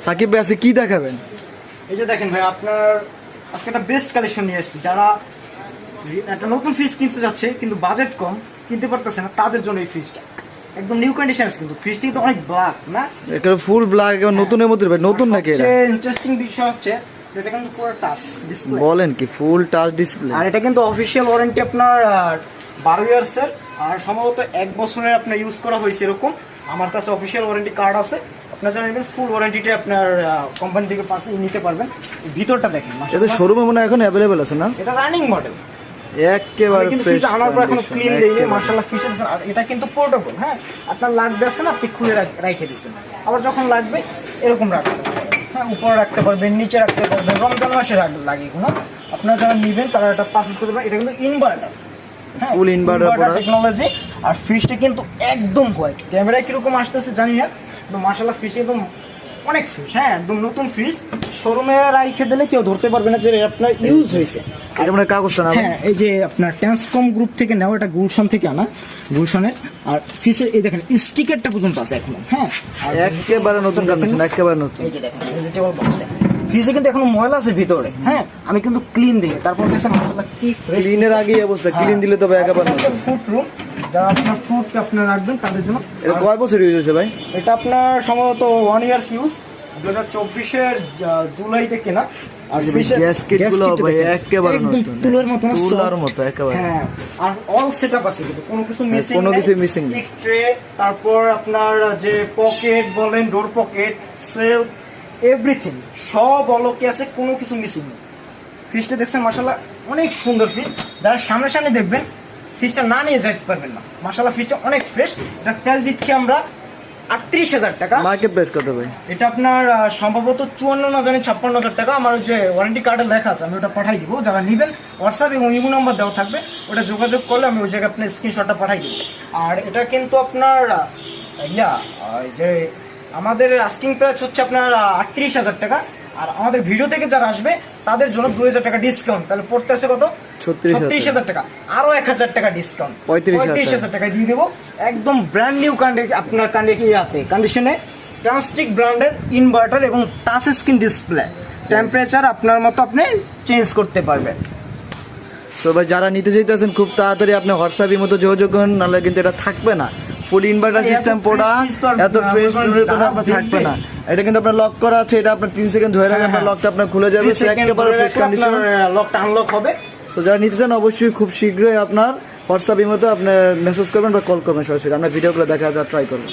সাকিব ভাই আজকে কি দেখাবেন? এই যে দেখেন ভাই আপনার আজকে একটা বেস্ট কালেকশন নিয়ে এসেছি যারা একটা নতুন ফ্রিজ কিনতে যাচ্ছে কিন্তু বাজেট কম কিনতে পারতেছে না তাদের জন্য এই ফ্রিজটা একদম নিউ কন্ডিশন কিন্তু। ফ্রিজটি তো অনেক ব্ল্যাক না? এটা ফুল ব্ল্যাক এবং নতুনের মধ্যে ভাই নতুন নাকি এটা ইন্টারেস্টিং বিষয় হচ্ছে এটা কিন্তু পুরো টাচ ডিসপ্লে বলেন কি ফুল টাচ ডিসপ্লে আর এটা কিন্তু অফিসিয়াল ওয়ারেন্টি আপনার আহ, বারো ইয়ার্স এর। আর সম্ভবত এক বছরের আপনার ইউজ করা হয়েছে এরকম আমার কাছে অফিশিয়াল ওয়ারেন্টি কার্ড আছে। আপনার জানেন ফুল ওয়ারেন্টিটা আপনার কোম্পানি থেকে নিতে পারবেন। ভিতরটা দেখেন এটা শোরুমে মনে হয় এখন অ্যাভেলেবেল আছে না? এটা রানিং মডেল একেবারে ফ্রেশ আনার পর এখনও ক্লিন দেয়নি মার্শাল্লাহ ফিচার্স আর এটা কিন্তু পোর্টেবল হ্যাঁ? আপনার লাগবে আছে না আপনি খুলে রেখে দিচ্ছেন আবার যখন লাগবে এরকম রাখতে পারবেন। হ্যাঁ উপরে রাখতে পারবেন নিচে রাখতে পারবেন রমজান মাসে রাখ- লাগে কোনো আপনারা যারা নেবেন তারা এটা পারচেস করতে পারেন এটা কিন্তু ইনভার্টার inverter টেকনোলজি আর কিন্তু একদম হোয়াইট ক্যামেরায় কীরকম আসতেছে জানি না। কিন্তু মার্শাল্লাহ ফ্রিজটা একদম অনেক ফ্রিজ হ্যাঁ একদম নতুন ফ্রিজ শোরুমে রাইখে দিলে কেউ ধরতে পারবে না যে আপনার ইউজ হয়েছে। এটা মানে কাগজটা না হ্যাঁ এই যে আপনার ট্রান্সকম গ্রুপ থেকে নেওয়া এটা গুলশন থেকে আনা গুলশনের আর ফিসের এই দেখেন স্টিকারটা পর্যন্ত আছে এখনও হ্যাঁ। আর একেবারে নতুন কন্ডিশন একেবারে নতুন। এই যে দেখেন ভেজিটেবল বক্সটা ফ্রিজে কিন্তু এখনও ময়লা আছে ভিতরে হ্যাঁ আমি কিন্তু ক্লিন দিই তারপর দেখছেন মশলা কি ক্লিনের আগে এই অবস্থা ক্লিন দিলে তো ভাই একেবারে ফুড রুম যারা আপনার রাখবেন তাদের জন্য। এটা কয় বছর ইউজ হয়েছে ভাই? এটা আপনার সম্ভবত ওয়ান ইয়ার্স ইউজ দু হাজার চব্বিশের জুলাইতে কেনা। আর ফ্রিজের- গ্যাসকেটগুলো গ্যাসকেটটা ভাই একেবারে নতুন তুলোর মতো না, মতো একেবারে। হ্যাঁ আর অল সেটআপ আছে কিন্তু কোনো কিছু হ্যাঁ, মিসিং কোনো কিছু missing নেই। ট্রে তারপর আপনার যে পকেট বলেন ডোর পকেট সেল এভরিথিং সব অলকে আছে কোনো কিছু মিসিং নেই। দেখছেন মাশাআল্লাহ অনেক সুন্দর ফ্রিজ যারা সামনে সামনে দেখবেন ফ্রিজটা না নিয়ে যেতে পারবেন না। মাশাআল্লাহ ফ্রিজটা অনেক ফ্রেশ এটা প্রাইস দিচ্ছি আমরা আটত্রিশ হাজার টাকা। মার্কেট প্রাইস কত ভাই? এটা আপনার সম্ভবত চুয়ান্ন না জানি ছাপ্পান্ন হাজার টাকা। আমার যে ওয়ারেন্টি কার্ডে লেখা আছে আমি ওটা পাঠাই দিব। যারা নেবেন হোয়াটসঅ্যাপ এবং ইমো নাম্বার দেওয়া থাকবে ওটা যোগাযোগ করলে আমি ওই জায়গায় আপনার স্ক্রিনশটটা পাঠাই দিব। আর এটা কিন্তু আপনার ইয়া যে আমাদের আস্কিং প্রাইস হচ্ছে আপনার আটত্রিশ হাজার টাকা। আর আমাদের ভিডিও থেকে যারা আসবে তাদের জন্য দুই হাজার টাকা ডিসকাউন্ট তাহলে পড়তে আছে কত? 36,000 ছত্রিশ হাজার টাকা। আরও এক হাজার টাকা ডিসকাউন্ট 35,000 হাজার টাকা। দিয়ে দেবো। একদম ব্র্যান্ড নিউ কান্ডে আপনার কান্ডে ইয়াতে কন্ডিশনে ট্রান্সটিক ব্র্যান্ডের ইনভার্টার এবং টাচ স্ক্রিন ডিসপ্লে টেম্পারেচার আপনার মতো আপনি চেঞ্জ করতে পারবেন। তো ভাই যারা নিতে চাইতেছেন খুব তাড়াতাড়ি আপনি হোয়াটসঅ্যাপের মতো যোগাযোগ করুন নাহলে কিন্তু এটা থাকবে না। ফুল ইনভার্টার সিস্টেম আর এত ফ্রেশ আপনার আপনার থাকবে না। এটা কিন্তু আপনার লক করা আছে এটা আপনার তিন সেকেন্ড ধরে রাখলে হ্যাঁ, আপনার হ্যাঁ। লকটা আপনার খুলে যাবে একেবারে ফ্রেশ কন্ডিশন লকটা আনলক হবে। সো যারা নিতে চান অবশ্যই খুব শীঘ্রই আপনার হোয়াটসঅ্যাপের মতো আপনার মেসেজ করবেন বা কল করবেন সরাসরি। আমরা ভিডিওগুলো দেখা ট্রাই করব।